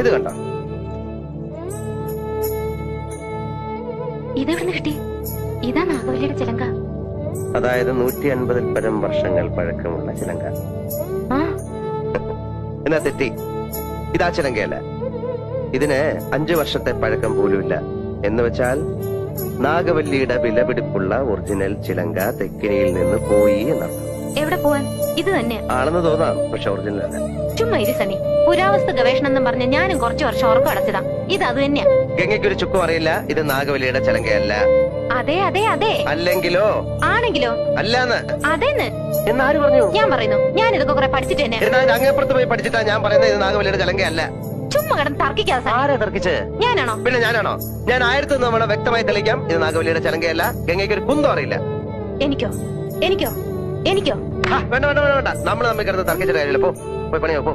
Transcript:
ഇത് കണ്ട? ഇതെവിടുന്ന് കിട്ടി? ഇതാ നാഗവല്ലിയുടെ ചിലങ്ക. അതായത് നൂറ്റി അൻപതിൽ പരം വർഷങ്ങൾ പഴക്കമുള്ള ചിലങ്ക. എന്നാ തെറ്റി? ഇതാ ചിലങ്കയല്ല. ഇതിന് അഞ്ചു വർഷത്തെ പഴക്കം പോലുമില്ല. എന്ന് വെച്ചാൽ നാഗവല്ലിയുടെ വിലപിടിപ്പുള്ള ഒറിജിനൽ ചിലങ്ക തെക്കിനിയിൽ നിന്ന് പോയി എന്നർത്ഥം. എവിടെ പോവാൻ? ഇത് തന്നെ. ആണെന്ന് തോന്നാം പക്ഷെ ഒറിജിനൽ അല്ല. ചുമ്മാ ഇരു സനി പുരാവസ്തു ഗവേഷണം എന്ന് പറഞ്ഞ ഞാനും കുറച്ചു വർഷം ഉറക്കം അടച്ചതാ. ഇത് അത് തന്നെയാ. ഗംഗയ്ക്കൊരു ചുക്കും അറിയില്ല ഇത് നാഗവലിയുടെ ചലങ്കയല്ല. അതെ അതെ അതെ. അല്ലെങ്കിലോ? ആണെങ്കിലോ? അല്ലാന്ന്. അതെന്ന്? എന്നാര് പറഞ്ഞു? ഞാൻ പറയുന്നു. ഞാൻ ഇതൊക്കെ കുറെ പഠിച്ചിട്ട് തന്നെ. എന്നാ ഇത് അങ്ങേപ്പുറത്ത് പോയി പഠിച്ചിട്ടാ ഞാൻ പറയുന്നത് ഇത് നാഗവലിയുടെ ചലങ്കയല്ല. ചുമ്മാ കിടന്ന് തർക്കിക്കാതെ സനി. ആരാ തർക്കിച്ച്? ഞാനാണോ? പിന്നെ ഞാനാണോ? ഞാൻ ആയിരത്തി തവണ വ്യക്തമായി തെളിയിക്കാം ഇത് നാഗവലിയുടെ ചലങ്കയല്ല ഗംഗയ്ക്ക് ഒരു കുന്തം അറിയില്ല. എനിക്കോ? എനിക്കോ? എനിക്കോ? വേണ്ട വേണ്ട വേണ്ട വേണ്ട നമ്മൾ തമ്മിൽ കിടന്ന് തർക്കിച്ചിട്ട് കാര്യമില്ല പോ പോയി പണിയോ പോ